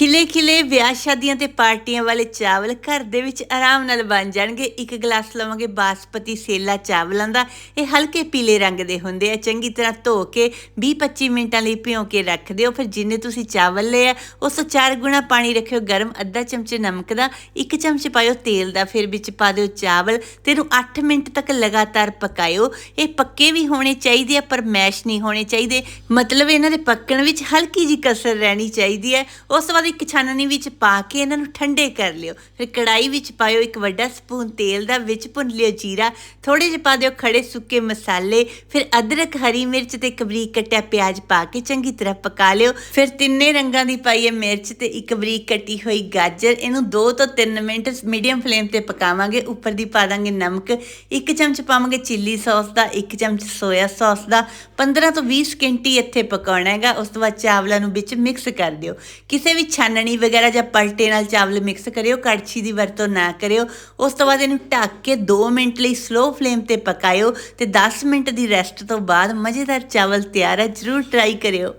ਖਿਲੇ ਖਿਲੇ ਵਿਆਹ ਸ਼ਾਦੀਆਂ ਤੇ ਪਾਰਟੀਆਂ ਵਾਲੇ ਚਾਵਲ ਘਰ ਦੇ ਵਿੱਚ ਆਰਾਮ ਨਾਲ ਬਣ ਜਾਣਗੇ। ਇੱਕ ਗਲਾਸ ਲਵਾਂਗੇ ਬਾਸਪਤੀ ਸੇਲਾ ਚਾਵਲਾਂ ਦਾ। ਇਹ ਹਲਕੇ ਪੀਲੇ ਰੰਗ ਦੇ ਹੁੰਦੇ ਆ। ਚੰਗੀ ਤਰ੍ਹਾਂ ਧੋ ਕੇ 20-25 ਮਿੰਟਾਂ ਲਈ ਭਿਓ ਕੇ ਰੱਖ ਦਿਓ। ਫਿਰ ਜਿੰਨੇ ਤੁਸੀਂ ਚਾਵਲ ਲਏ ਆ, ਉਸ ਤੋਂ 4 ਗੁਣਾ ਪਾਣੀ ਰੱਖਿਓ। ਗਰਮ ਅੱਧਾ ਚਮਚ ਨਮਕ ਦਾ, ਇੱਕ ਚਮਚ ਪਾਇਓ ਤੇਲ ਦਾ। ਫਿਰ ਵਿੱਚ ਪਾ ਦਿਓ ਚਾਵਲ। ਤੇ ਇਹਨੂੰ 8 ਮਿੰਟ ਤੱਕ ਲਗਾਤਾਰ ਪਕਾਇਓ। ਇਹ ਪੱਕੇ ਵੀ ਹੋਣੇ ਚਾਹੀਦੇ ਆ, ਪਰ ਮੈਸ਼ ਨਹੀਂ ਹੋਣੇ ਚਾਹੀਦੇ। ਮਤਲਬ ਇਹਨਾਂ ਦੇ ਪੱਕਣ ਵਿੱਚ ਹਲਕੀ ਜੀ ਕਸਰ ਰਹਿਣੀ ਚਾਹੀਦੀ ਹੈ। ਉਸ ਤੋਂ ਬਾਅਦ ਇੱਕ ਛਾਨਣੀ ਵਿੱਚ ਪਾ ਕੇ ਇਹਨਾਂ ਨੂੰ ਠੰਡੇ ਕਰ ਲਿਓ। ਫਿਰ ਕੜਾਈ ਵਿੱਚ ਪਾਇਓ ਇੱਕ ਵੱਡਾ ਸਪੂਨ ਤੇਲ ਦਾ, ਵਿੱਚ ਭੁੰਨ ਲਿਓ ਜੀਰਾ ਥੋੜੇ ਜਿਹੇ ਪਾ ਦਿਓ ਖੜੇ ਸੁੱਕੇ ਮਸਾਲੇ, ਫਿਰ ਅਦਰਕ, ਹਰੀ ਮਿਰਚ ਤੇ ਇੱਕ ਬਰੀਕ ਕੱਟਿਆ ਪਿਆਜ਼ ਪਾ ਕੇ ਚੰਗੀ ਤਰ੍ਹਾਂ ਪਕਾ ਲਿਓ। ਫਿਰ ਤਿੰਨੇ ਰੰਗਾਂ ਦੀ ਪਾਈਏ ਮਿਰਚ ਤੇ ਇੱਕ ਬਰੀਕ ਕੱਟੀ ਹੋਈ ਗਾਜਰ। ਇਹਨੂੰ 2 ਤੋਂ 3 ਮਿੰਟ ਮੀਡੀਅਮ ਫਲੇਮ ਤੇ ਪਕਾਵਾਂਗੇ। ਉੱਪਰ ਦੀ ਪਾ ਦਾਂਗੇ ਨਮਕ। ਇੱਕ ਚਮਚ ਪਾਵਾਂਗੇ ਚਿੱਲੀ ਸੌਸ ਦਾ, ਇੱਕ ਚਮਚ ਸੋਇਆ ਸੌਸ ਦਾ। 15 ਤੋਂ 20 ਸਕਿੰਟ ਹੀ ਇੱਥੇ ਪਕਾਉਣਾ ਹੈਗਾ। ਉਸ ਤੋਂ ਬਾਅਦ ਚਾਵਲਾਂ ਨੂੰ ਵਿੱਚ ਮਿਕਸ ਕਰ ਦਿਓ। ਕਿਸੇ ਵੀ ਛਾਨਣੀ ਵਗੈਰਾ ਜਾਂ ਪਲਟੇ ਨਾਲ ਚਾਵਲ ਮਿਕਸ ਕਰਿਓ, ਕੜਛੀ ਦੀ ਵਰਤੋਂ ਨਾ ਕਰਿਓ। ਉਸ ਤੋਂ ਬਾਅਦ ਇਹਨੂੰ ਢੱਕ ਕੇ 2 ਮਿੰਟ ਲਈ ਸਲੋ ਫਲੇਮ ਤੇ ਪਕਾਇਓ ਤੇ 10 ਮਿੰਟ ਦੀ ਰੈਸਟ ਤੋਂ ਬਾਅਦ ਮਜ਼ੇਦਾਰ ਚਾਵਲ ਤਿਆਰ ਹੈ ਜਰੂਰ ਟਰਾਈ ਕਰਿਓ।